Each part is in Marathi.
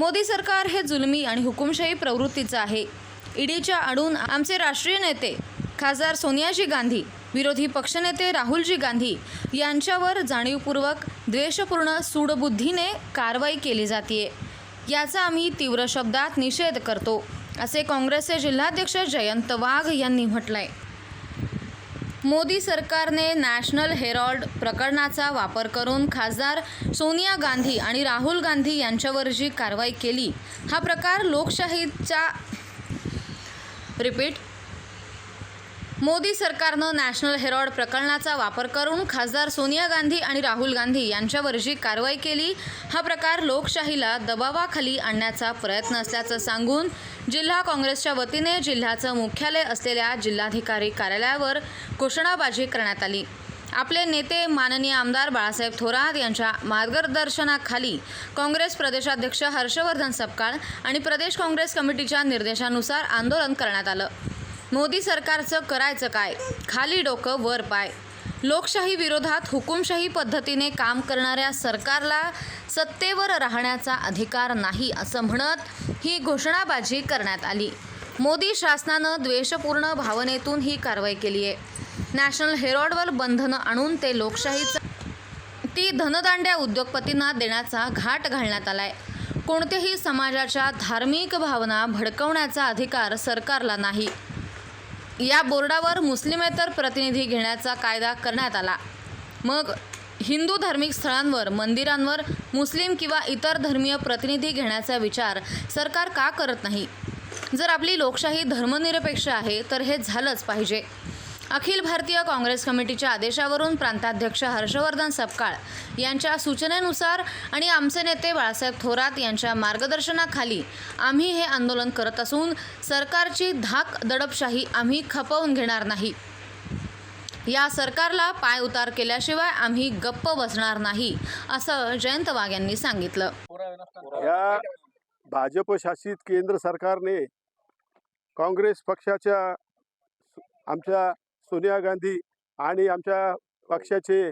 मोदी सरकार हे जुलमी आणि हुकुमशाही प्रवृत्तीचं आहे. ईडीच्या आडून आमचे राष्ट्रीय नेते खासदार सोनियाजी गांधी विरोधी पक्षनेते राहुलजी गांधी यांच्यावर जाणीवपूर्वक द्वेषपूर्ण सूडबुद्धीने कारवाई केली जाते याचा आम्ही तीव्र शब्दात निषेध करतो असे काँग्रेसचे जिल्हाध्यक्ष जयंत वाघ यांनी म्हटलंय. मोदी सरकारने नॅशनल हेरॉल्ड प्रकरणाचा वापर करून खासदार सोनिया गांधी आणि राहुल गांधी यांच्यावर जी कारवाई केली. हा प्रकार लोकशाहीचा रिपीट. मोदी सरकारनं नॅशनल हेरॉड प्रकरणाचा वापर करून खासदार सोनिया गांधी आणि राहुल गांधी यांच्यावर जी कारवाई केली. हा प्रकार लोकशाहीला दबावाखाली आणण्याचा प्रयत्न असल्याचं सांगून जिल्हा काँग्रेसच्या वतीने जिल्ह्याचं मुख्यालय असलेल्या जिल्हाधिकारी कार्यालयावर घोषणाबाजी करण्यात आली. आपले नेते माननीय आमदार बाळासाहेब थोरात यांच्या मार्गदर्शनाखाली काँग्रेस प्रदेशाध्यक्ष हर्षवर्धन सपकाळ आणि प्रदेश काँग्रेस कमिटीच्या निर्देशानुसार आंदोलन करण्यात आलं. मोदी सरकारचं करायचं काय? खाली डोकं वर पाय. लोकशाही विरोधात हुकुमशाही पद्धतीने काम करणाऱ्या सरकारला सत्तेवर राहण्याचा अधिकार नाही असं म्हणत ही घोषणाबाजी करण्यात आली. मोदी शासनानं द्वेषपूर्ण भावनेतून ही कारवाई केली आहे. नॅशनल हेरॉडवर बंधनं आणून ते लोकशाहीचा ती धनदांड्या उद्योगपतींना देण्याचा घाट घालण्यात आलाय. कोणत्याही समाजाच्या धार्मिक भावना भडकवण्याचा अधिकार सरकारला नाही. या बोर्डावर मुस्लिमेतर प्रतिनिधी घेण्याचा कायदा करण्यात आला. मग हिंदू धार्मिक स्थळांवर मंदिरांवर मुस्लिम किंवा इतर धर्मीय प्रतिनिधी घेण्याचा विचार सरकार का करत नाही? जर आपली लोकशाही धर्मनिरपेक्ष आहे तर हे झालंच पाहिजे. अखिल भारतीय काँग्रेस कमिटीच्या आदेशावरून प्रांताध्यक्ष हर्षवर्धन सपकाळ यांच्या सूचनेनुसार आणि आमचे नेते बाळासाहेब थोरात यांच्या मार्गदर्शनाखाली आम्ही हे आंदोलन करत असून सरकारची धाक दडपशाही आम्ही खपवून घेणार नाही. या सरकारला पाय उतार केल्याशिवाय आम्ही गप्प बसणार नाही असं जयंत वाघ यांनी सांगितलं. या भाजप शासित केंद्र सरकारने काँग्रेस पक्षाच्या आमच्या सोनिया गांधी आणि आमच्या पक्षाचे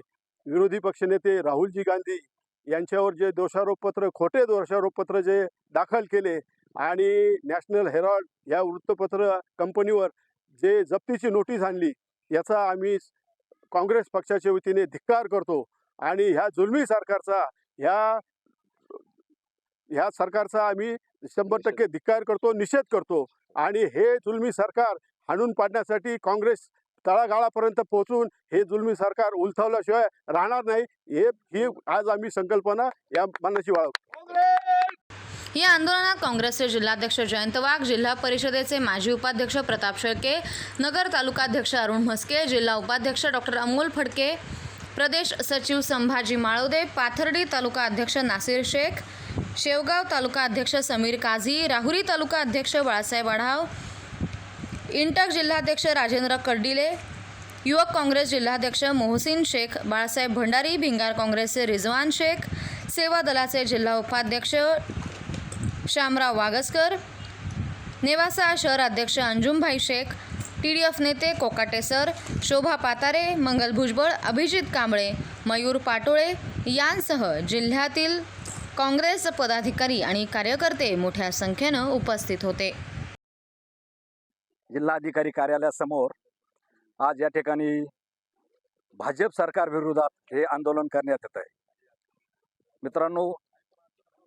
विरोधी पक्षनेते राहुलजी गांधी यांच्यावर जे दोषारोपपत्र खोटे दोषारोपपत्र जे दाखल केले आणि नॅशनल हेरॉल्ड या वृत्तपत्र कंपनीवर जे जप्तीची नोटीस आणली याचा आम्ही काँग्रेस पक्षाच्या वतीने धिक्कार करतो आणि ह्या जुलमी सरकारचा ह्या ह्या सरकारचा आम्ही शंभर टक्के धिक्कार करतो निषेध करतो आणि हे जुलमी सरकार हाणून पाडण्यासाठी काँग्रेस तळागाळापर्यंत पोहोचून हे जुलमी सरकार उलथवल्याशिवाय राहणार नाही. हे ही आज आम्ही संकल्पना या मनाची बाळगतो या आंदोलनात काँग्रेसचे जिल्हाध्यक्ष जयंत वाघ जिल्हा परिषदेचे माजी उपाध्यक्ष प्रताप शेळके नगर तालुकाध्यक्ष अरुण म्हस्के जिल्हा उपाध्यक्ष डॉक्टर अमोल फडके प्रदेश सचिव संभाजी माळवदे पाथर्डी तालुका अध्यक्ष नासिर शेख शेवगाव तालुका अध्यक्ष समीर काझी राहुरी तालुका अध्यक्ष बाळासाहेब आढाव इंटक जिल्हाध्यक्ष राजेंद्र कर्डिले युवक काँग्रेस जिल्हाध्यक्ष मोहसिन शेख बाळासाहेब भंडारी भिंगार काँग्रेसचे रिजवान शेख सेवा दलाचे जिल्हा उपाध्यक्ष श्यामराव वागसकर नेवासा शहर अध्यक्ष Anjumbhai Shaikh T D F नेते कोकाटे सर शोभा पातारे मंगल भुजबळ अभिजित कांबळे मयूर पाटोळे यांसह जिल्ह्यातील काँग्रेस पदाधिकारी आणि कार्यकर्ते मोठ्या संख्येनं उपस्थित होते. जिल्हाधिकारी कार्यालयासमोर आज या ठिकाणी भाजप सरकार विरोधात हे आंदोलन करण्यात येत आहे. मित्रांनो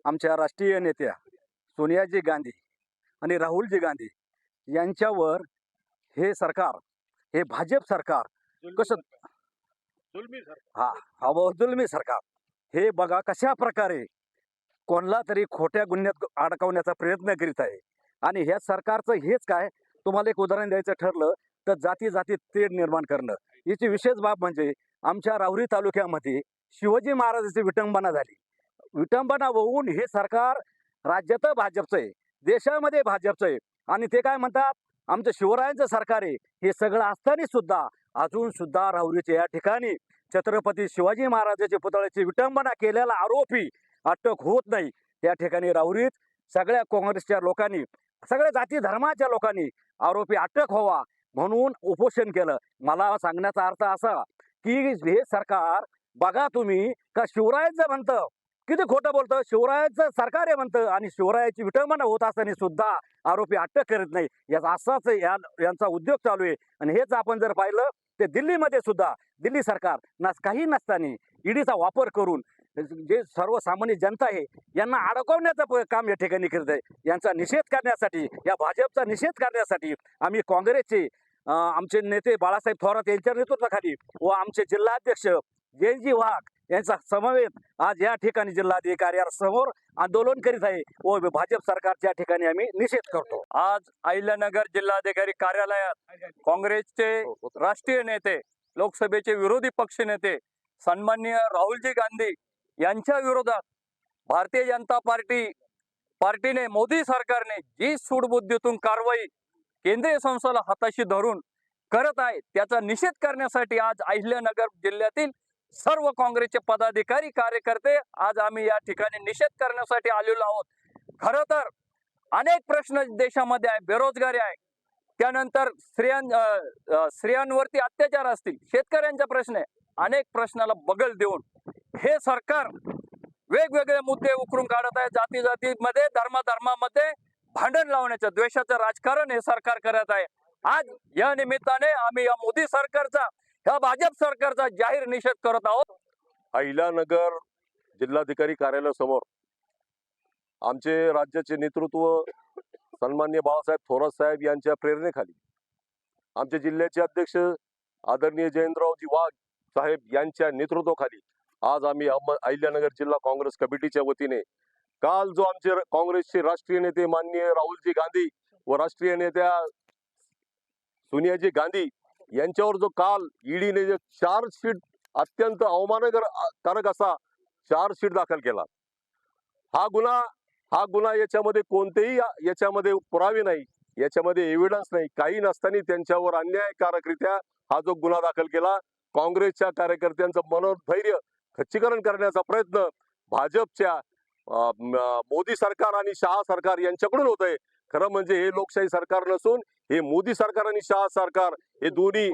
आमच्या राष्ट्रीय नेत्या सोनियाजी गांधी आणि राहुलजी गांधी यांच्यावर हे सरकार हे भाजप सरकार कसं हा हा जुलमी सरकार. हे बघा कशा प्रकारे कोणला तरी खोट्या गुन्ह्यात अडकवण्याचा प्रयत्न करीत आहे. आणि ह्या सरकारचं हेच काय? तुम्हाला एक उदाहरण द्यायचं ठरलं तर जाती जातीत तेढ निर्माण करणं. याची विशेष बाब म्हणजे आमच्या राहुरी तालुक्यामध्ये शिवाजी महाराजांची विटंबना झाली. विटंबना होऊन हे सरकार राज्यात भाजपचं आहे देशामध्ये भाजपचं आहे. आणि ते काय म्हणतात? आमचं शिवरायांचं सरकार आहे. हे सगळं असताना सुद्धा अजून सुद्धा राहुरीच्या या ठिकाणी छत्रपती शिवाजी महाराजांच्या पुतळ्याची विटंबना केलेला आरोपी अटक होत नाही. या ठिकाणी राहुरीत सगळ्या काँग्रेसच्या लोकांनी सगळ्या जाती धर्माच्या लोकांनी आरोपी अटक व्हावा म्हणून उपोषण केलं. मला सांगण्याचा अर्थ असा की हे सरकार बघा तुम्ही का शिवरायांचं म्हणतं. किती खोटं बोलतं. शिवरायाचं सरकार आहे म्हणतं आणि शिवरायाची विटंबना होत असताना सुद्धा आरोपी अटक करत नाही. याचा असाच या यांचा उद्योग चालू आहे. आणि हेच आपण जर पाहिलं ते दिल्लीमध्ये सुद्धा दिल्ली सरकार नस काही नसताना ईडीचा वापर करून जे सर्वसामान्य जनता आहे यांना अडकवण्याचं काम या ठिकाणी करत आहे. यांचा निषेध करण्यासाठी या भाजपचा निषेध करण्यासाठी आम्ही काँग्रेसचे आमचे नेते बाळासाहेब थोरात यांच्या नेतृत्वाखाली व आमचे जिल्हाध्यक्ष जयंतजी वाघ यांचा समवेत आज या ठिकाणी जिल्हाधिकाऱ्यांसमोर आंदोलन करीत आहे व भाजप सरकारच्या ठिकाणी आम्ही निषेध करतो. आज अहिल्यानगर जिल्हाधिकारी कार्यालयात काँग्रेसचे राष्ट्रीय नेते लोकसभेचे विरोधी पक्ष नेते सन्माननीय राहुलजी गांधी यांच्या विरोधात भारतीय जनता पार्टी पार्टीने मोदी सरकारने जी सूडबुद्धीतून कारवाई केंद्रीय संस्थेला हाताशी धरून करत आहे त्याचा निषेध करण्यासाठी आज अहिल्यानगर जिल्ह्यातील सर्व काँग्रेसचे पदाधिकारी कार्यकर्ते आज आम्ही या ठिकाणी निषेध करण्यासाठी आलेलो आहोत. खरं तर अनेक प्रश्न देशामध्ये आहे बेरोजगारी आहे. त्यानंतर स्त्रियां स्त्रियांवरती अत्याचार असतील शेतकऱ्यांचा प्रश्न आहे. अनेक प्रश्नाला बगल देऊन हे सरकार वेगवेगळे मुद्दे उकरून काढत आहे. जाती जातीमध्ये धर्माधर्मामध्ये भांडण लावण्याचं द्वेषाचं राजकारण हे सरकार करत आहे. आज या निमित्ताने आम्ही या मोदी सरकारचा या भाजप सरकारचा जाहीर निषेध करत आहोत. अहिलानगर जिल्हाधिकारी कार्यालयासमोर आमचे राज्याचे नेतृत्व सन्मान्य बाळासाहेब थोरात साहेब यांच्या प्रेरणेखाली आमचे जिल्ह्याचे अध्यक्ष आदरणीय जयंतरावजी वाघ साहेब यांच्या नेतृत्वाखाली आज आम्ही अहिल्यानगर जिल्हा काँग्रेस कमिटीच्या वतीने काल जो आमचे काँग्रेसचे राष्ट्रीय नेते माननीय राहुलजी गांधी व राष्ट्रीय नेत्या सोनियाजी गांधी यांच्यावर जो काल ईडीने जे चार्जशीट अत्यंत अवमानकारक असा चार्जशीट दाखल केला. हा गुन्हा हा गुन्हा याच्यामध्ये कोणतेही याच्यामध्ये पुरावे नाही याच्यामध्ये एव्हिडन्स नाही काही नसताना त्यांच्यावर अन्यायकारकरित्या हा जो गुन्हा दाखल केला. काँग्रेसच्या कार्यकर्त्यांचं मनोधैर्य खच्चीकरण करण्याचा प्रयत्न भाजपच्या मोदी सरकार आणि शहा सरकार यांच्याकडून होत आहे खरं म्हणजे हे लोकशाही सरकार नसून हे मोदी सरकार आणि शहा सरकार हे दोन्ही